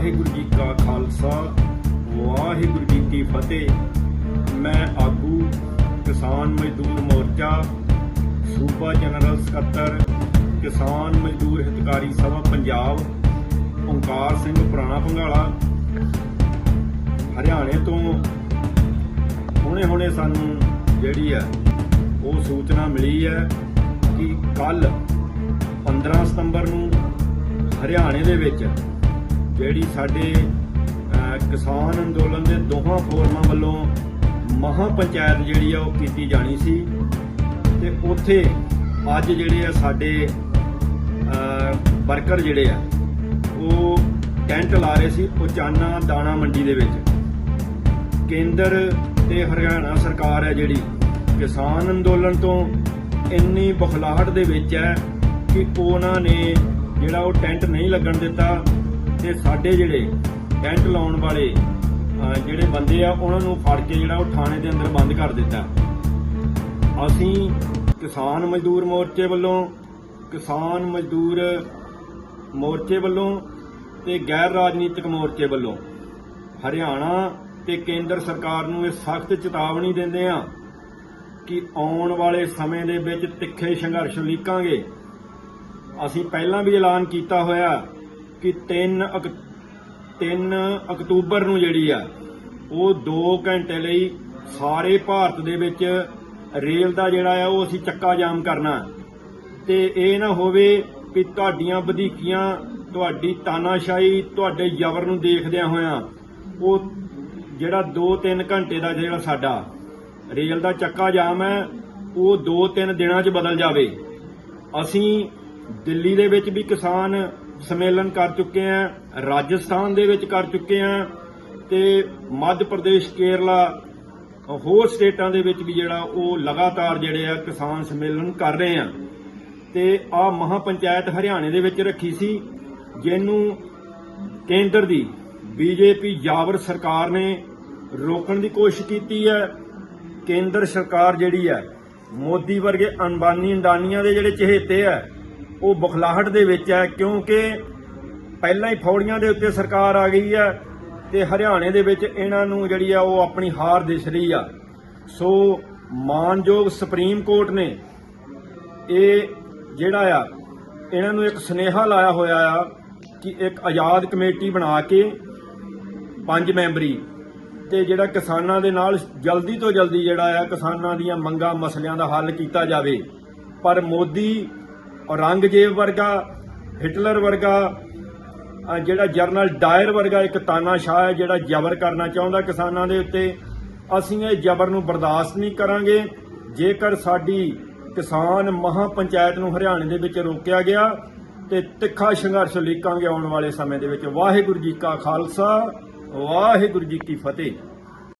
ਵਾਹਿਗੁਰੂ ਜੀ ਕਾ ਖਾਲਸਾ, ਵਾਹਿਗੁਰੂ ਜੀ ਕੀ ਫਤਿਹ। ਮੈਂ ਆਗੂ, ਕਿਸਾਨ ਮਜ਼ਦੂਰ ਮੋਰਚਾ, ਸੂਬਾ ਜਨਰਲ ਸਕੱਤਰ, ਕਿਸਾਨ ਮਜ਼ਦੂਰ ਹਿਤਕਾਰੀ ਸਭਾ ਪੰਜਾਬ, ਓਂਕਾਰ ਸਿੰਘ ਪੁਰਾਣਾ ਭੰਗਾਲਾ ਹਰਿਆਣੇ ਤੋਂ ਹੁਣੇ-ਹੁਣੇ ਸਾਨੂੰ ਜਿਹੜੀ ਹੈ, ਉਹ ਸੂਚਨਾ ਮਿਲੀ ਹੈ ਕਿ ਕੱਲ 15 ਸਤੰਬਰ ਨੂੰ ਹਰਿਆਣੇ ਦੇ ਵਿੱਚ ਜਿਹੜੀ ਸਾਡੇ ਕਿਸਾਨ ਅੰਦੋਲਨ ਦੇ ਦੋਹਾਂ ਫੋਰਮਾਂ ਵੱਲੋਂ ਮਹਾ ਪੰਚਾਇਤ ਜਿਹੜੀ ਆ ਉਹ ਕੀਤੀ ਜਾਣੀ ਸੀ। ਤੇ ਉੱਥੇ ਅੱਜ ਜਿਹੜੇ ਆ ਸਾਡੇ ਵਰਕਰ ਜਿਹੜੇ ਆ, ਉਹ ਟੈਂਟ ਲਾ ਰਹੇ ਸੀ ਉਚਾਨਾ ਦਾਣਾ ਮੰਡੀ ਦੇ ਵਿੱਚ। ਕੇਂਦਰ ਤੇ ਹਰਿਆਣਾ ਸਰਕਾਰ ਹੈ ਜਿਹੜੀ, ਕਿਸਾਨ ਅੰਦੋਲਨ ਤੋਂ ਇੰਨੀ ਬਖਲਾਹਟ ਦੇ ਵਿੱਚ ਹੈ ਕਿ ਉਹਨਾਂ ਨੇ ਜਿਹੜਾ ਉਹ ਟੈਂਟ ਨਹੀਂ ਲੱਗਣ ਦਿੱਤਾ। ਤੇ ਸਾਡੇ ਜਿਹੜੇ ਟੈਂਟ ਲਾਉਣ ਵਾਲੇ ਜਿਹੜੇ ਬੰਦੇ ਆ, ਉਹਨਾਂ ਨੂੰ ਫੜ ਕੇ ਜਿਹੜਾ ਉਹ ਥਾਣੇ ਦੇ ਅੰਦਰ ਬੰਦ ਕਰ ਦਿੱਤਾ। ਅਸੀਂ ਕਿਸਾਨ ਮਜ਼ਦੂਰ ਮੋਰਚੇ ਵੱਲੋਂ, ਕਿਸਾਨ ਮਜ਼ਦੂਰ ਮੋਰਚੇ ਵੱਲੋਂ ਤੇ ਗੈਰ ਰਾਜਨੀਤਿਕ ਮੋਰਚੇ ਵੱਲੋਂ ਹਰਿਆਣਾ ਤੇ ਕੇਂਦਰ ਸਰਕਾਰ ਨੂੰ ਇਹ ਸਖਤ ਚੇਤਾਵਨੀ ਦਿੰਦੇ ਆ ਕਿ ਆਉਣ ਵਾਲੇ ਸਮੇਂ ਦੇ ਵਿੱਚ ਤਿੱਖੇ ਸੰਘਰਸ਼ ਲੀਕਾਂਗੇ। ਅਸੀਂ ਪਹਿਲਾਂ ਵੀ ਐਲਾਨ ਕੀਤਾ ਹੋਇਆ ਕਿ 3 ਅਕ- 3 ਅਕਤੂਬਰ ਨੂੰ ਜਿਹੜੀ ਆ, ਉਹ 2 ਘੰਟੇ ਲਈ ਸਾਰੇ ਭਾਰਤ ਦੇ ਵਿੱਚ ਰੇਲ ਦਾ ਜਿਹੜਾ ਆ, ਉਹ ਅਸੀਂ ਚੱਕਾ ਜਾਮ ਕਰਨਾ। ਤੇ ਇਹ ਨਾ ਹੋਵੇ ਕਿ ਤੁਹਾਡੀਆਂ ਵਧੀਕੀਆਂ, ਤੁਹਾਡੀ ਤਾਨਾਸ਼ਾਹੀ ਤੁਹਾਡੇ ਜ਼ਬਰ ਨੂੰ ਦੇਖਦਿਆਂ ਹੋਇਆਂ, ਉਹ ਜਿਹੜਾ 2-3 ਘੰਟੇ ਦਾ ਜਿਹੜਾ ਸਾਡਾ ਰੇਲ ਦਾ ਚੱਕਾ ਜਾਮ ਹੈ, ਉਹ 2-3 ਦਿਨਾਂ 'ਚ ਬਦਲ ਜਾਵੇ। ਅਸੀਂ ਦਿੱਲੀ ਦੇ ਵਿੱਚ ਵੀ ਕਿਸਾਨ ਸੰਮੇਲਨ ਕਰ ਚੁੱਕੇ ਹਾਂ ਰਾਜਸਥਾਨ ਦੇ ਵਿੱਚ ਕਰ ਚੁੱਕੇ ਹਾਂ ਤੇ ਮੱਧ ਪ੍ਰਦੇਸ਼, ਕੇਰਲਾ, ਹੋਰ ਸਟੇਟਾਂ ਦੇ ਵਿੱਚ ਵੀ ਜਿਹੜਾ ਉਹ ਲਗਾਤਾਰ ਜਿਹੜੇ ਆ ਕਿਸਾਨ ਸੰਮੇਲਨ ਕਰ ਰਹੇ ਆ। ਤੇ ਆ ਮਹਾ ਪੰਚਾਇਤ ਹਰਿਆਣੇ ਦੇ ਵਿੱਚ ਰੱਖੀ ਸੀ, ਜਿਹਨੂੰ ਕੇਂਦਰ ਦੀ ਬੀਜੇਪੀ ਜਾਬਰ ਸਰਕਾਰ ਨੇ ਰੋਕਣ ਦੀ ਕੋਸ਼ਿਸ਼ ਕੀਤੀ ਹੈ। ਕੇਂਦਰ ਸਰਕਾਰ ਜਿਹੜੀ ਹੈ, ਮੋਦੀ ਵਰਗੇ ਅੰਬਾਨੀ ਅੰਡਾਨੀਆਂ ਦੇ ਜਿਹੜੇ ਚਹੇਤੇ ਹੈ ਉਹ ਬਖਲਾਹਟ ਦੇ ਵਿੱਚ ਹੈ ਕਿਉਂਕਿ ਪਹਿਲਾਂ ਹੀ ਫੌੜੀਆਂ ਦੇ ਉੱਤੇ ਸਰਕਾਰ ਆ ਗਈ ਹੈ ਤੇ ਹਰਿਆਣੇ ਦੇ ਵਿੱਚ ਇਹਨਾਂ ਨੂੰ ਜਿਹੜੀ ਆ ਉਹ ਆਪਣੀ ਹਾਰ ਦਿਸ ਰਹੀ ਆ। ਸੋ ਮਾਨਯੋਗ ਸੁਪਰੀਮ ਕੋਰਟ ਨੇ ਇਹ ਜਿਹੜਾ ਆ, ਇਹਨਾਂ ਨੂੰ ਇੱਕ ਸੁਨੇਹਾ ਲਾਇਆ ਹੋਇਆ ਆ ਕਿ ਇੱਕ ਆਜ਼ਾਦ ਕਮੇਟੀ ਬਣਾ ਕੇ ਪੰਜ ਮੈਂਬਰੀ ਤੇ ਜਿਹੜਾ ਕਿਸਾਨਾਂ ਦੇ ਨਾਲ ਜਲਦੀ ਤੋਂ ਜਲਦੀ ਜਿਹੜਾ ਆ ਕਿਸਾਨਾਂ ਦੀਆਂ ਮੰਗਾਂ ਮਸਲਿਆਂ ਦਾ ਹੱਲ ਕੀਤਾ ਜਾਵੇ। ਪਰ ਮੋਦੀ ਔਰੰਗਜ਼ੇਬ ਵਰਗਾ, ਹਿਟਲਰ ਵਰਗਾ ਜਿਹੜਾ ਜਰਨਲ ਡਾਇਰ ਵਰਗਾ ਇੱਕ ਤਾਨਾਸ਼ਾਹ ਹੈ ਜਿਹੜਾ ਜ਼ਬਰ ਕਰਨਾ ਚਾਹੁੰਦਾ ਕਿਸਾਨਾਂ ਦੇ ਉੱਤੇ, ਅਸੀਂ ਇਹ ਜ਼ਬਰ ਨੂੰ ਬਰਦਾਸ਼ਤ ਨਹੀਂ ਕਰਾਂਗੇ। ਜੇਕਰ ਸਾਡੀ ਕਿਸਾਨ ਮਹਾ ਪੰਚਾਇਤ ਨੂੰ ਹਰਿਆਣੇ ਦੇ ਵਿੱਚ ਰੋਕਿਆ ਗਿਆ ਤੇ ਤਿੱਖਾ ਸੰਘਰਸ਼ ਲੀਕਾਂਗੇ ਆਉਣ ਵਾਲੇ ਸਮੇਂ ਦੇ ਵਿੱਚ। ਵਾਹਿਗੁਰੂ ਜੀ ਕਾ ਖਾਲਸਾ, ਵਾਹਿਗੁਰੂ ਜੀ ਕੀ ਫਤਿਹ।